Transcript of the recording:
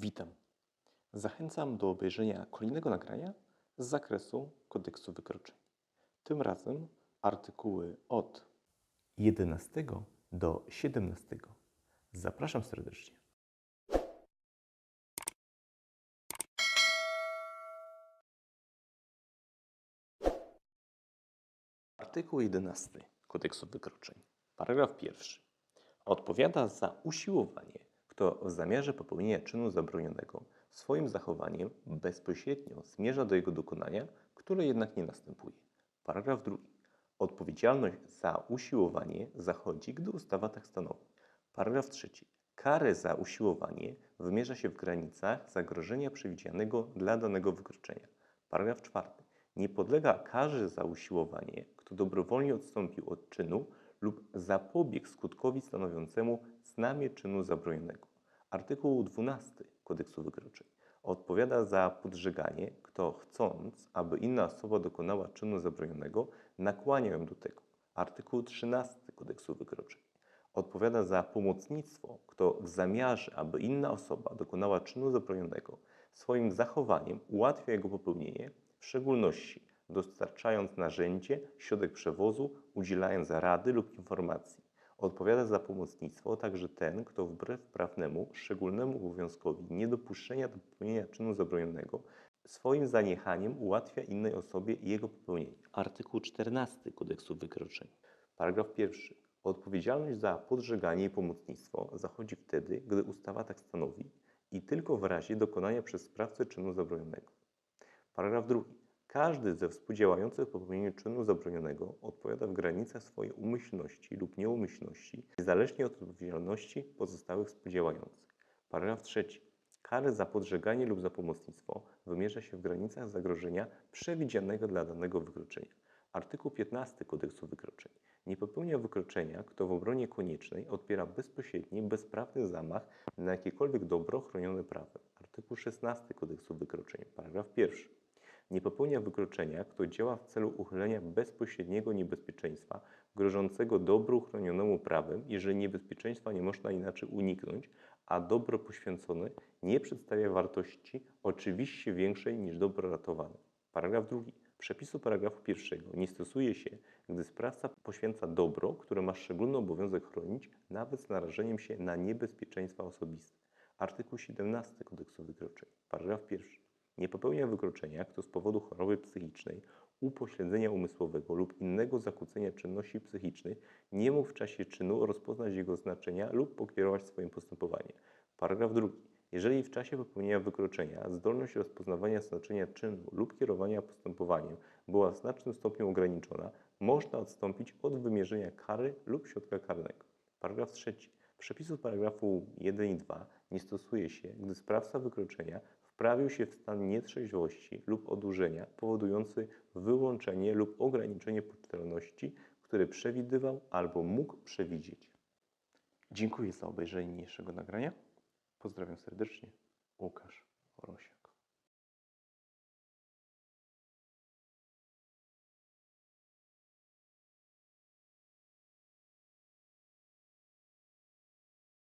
Witam. Zachęcam do obejrzenia kolejnego nagrania z zakresu kodeksu wykroczeń. Tym razem artykuły od 11 do 17. Zapraszam serdecznie. Artykuł 11 kodeksu wykroczeń. Paragraf pierwszy. Odpowiada za usiłowanie, kto w zamiarze popełnienia czynu zabronionego swoim zachowaniem bezpośrednio zmierza do jego dokonania, które jednak nie następuje. Paragraf drugi. Odpowiedzialność za usiłowanie zachodzi, gdy ustawa tak stanowi. Paragraf trzeci. Karę za usiłowanie wymierza się w granicach zagrożenia przewidzianego dla danego wykroczenia. Paragraf czwarty. Nie podlega karze za usiłowanie, kto dobrowolnie odstąpił od czynu lub zapobiegł skutkowi stanowiącemu znamię czynu zabronionego. Artykuł 12 Kodeksu Wykroczeń odpowiada za podżeganie, kto chcąc, aby inna osoba dokonała czynu zabronionego, nakłania ją do tego. Artykuł 13 Kodeksu Wykroczeń odpowiada za pomocnictwo, kto w zamiarze, aby inna osoba dokonała czynu zabronionego, swoim zachowaniem ułatwia jego popełnienie, w szczególności dostarczając narzędzie, środek przewozu, udzielając rady lub informacji. Odpowiada za pomocnictwo także ten, kto wbrew prawnemu, szczególnemu obowiązkowi niedopuszczenia do popełnienia czynu zabronionego, swoim zaniechaniem ułatwia innej osobie jego popełnienie. Artykuł 14 Kodeksu Wykroczeń. Paragraf pierwszy. Odpowiedzialność za podżeganie i pomocnictwo zachodzi wtedy, gdy ustawa tak stanowi i tylko w razie dokonania przez sprawcę czynu zabronionego. Paragraf drugi. Każdy ze współdziałających w popełnieniu czynu zabronionego odpowiada w granicach swojej umyślności lub nieumyślności, niezależnie od odpowiedzialności pozostałych współdziałających. Paragraf trzeci. Kary za podżeganie lub za pomocnictwo wymierza się w granicach zagrożenia przewidzianego dla danego wykroczenia. Artykuł 15 Kodeksu Wykroczeń. Nie popełnia wykroczenia, kto w obronie koniecznej odpiera bezpośredni, bezprawny zamach na jakiekolwiek dobro chronione prawem. Artykuł 16 Kodeksu Wykroczeń. Paragraf pierwszy. Nie popełnia wykroczenia, kto działa w celu uchylenia bezpośredniego niebezpieczeństwa grożącego dobru chronionemu prawem, jeżeli niebezpieczeństwa nie można inaczej uniknąć, a dobro poświęcone nie przedstawia wartości oczywiście większej niż dobro ratowane. Paragraf drugi. Przepisu paragrafu pierwszego nie stosuje się, gdy sprawca poświęca dobro, które ma szczególny obowiązek chronić, nawet z narażeniem się na niebezpieczeństwa osobiste. Artykuł 17 Kodeksu Wykroczeń. Paragraf pierwszy. Nie popełnia wykroczenia, kto z powodu choroby psychicznej, upośledzenia umysłowego lub innego zakłócenia czynności psychicznych nie mógł w czasie czynu rozpoznać jego znaczenia lub pokierować swoim postępowaniem. Paragraf drugi. Jeżeli w czasie popełnienia wykroczenia zdolność rozpoznawania znaczenia czynu lub kierowania postępowaniem była w znacznym stopniu ograniczona, można odstąpić od wymierzenia kary lub środka karnego. Paragraf trzeci. Przepisów paragrafu 1 i 2 nie stosuje się, gdy sprawca wykroczenia wprawił się w stan nietrzeźwości lub odurzenia powodujący wyłączenie lub ograniczenie poczytalności, które przewidywał albo mógł przewidzieć. Dziękuję za obejrzenie niniejszego nagrania. Pozdrawiam serdecznie.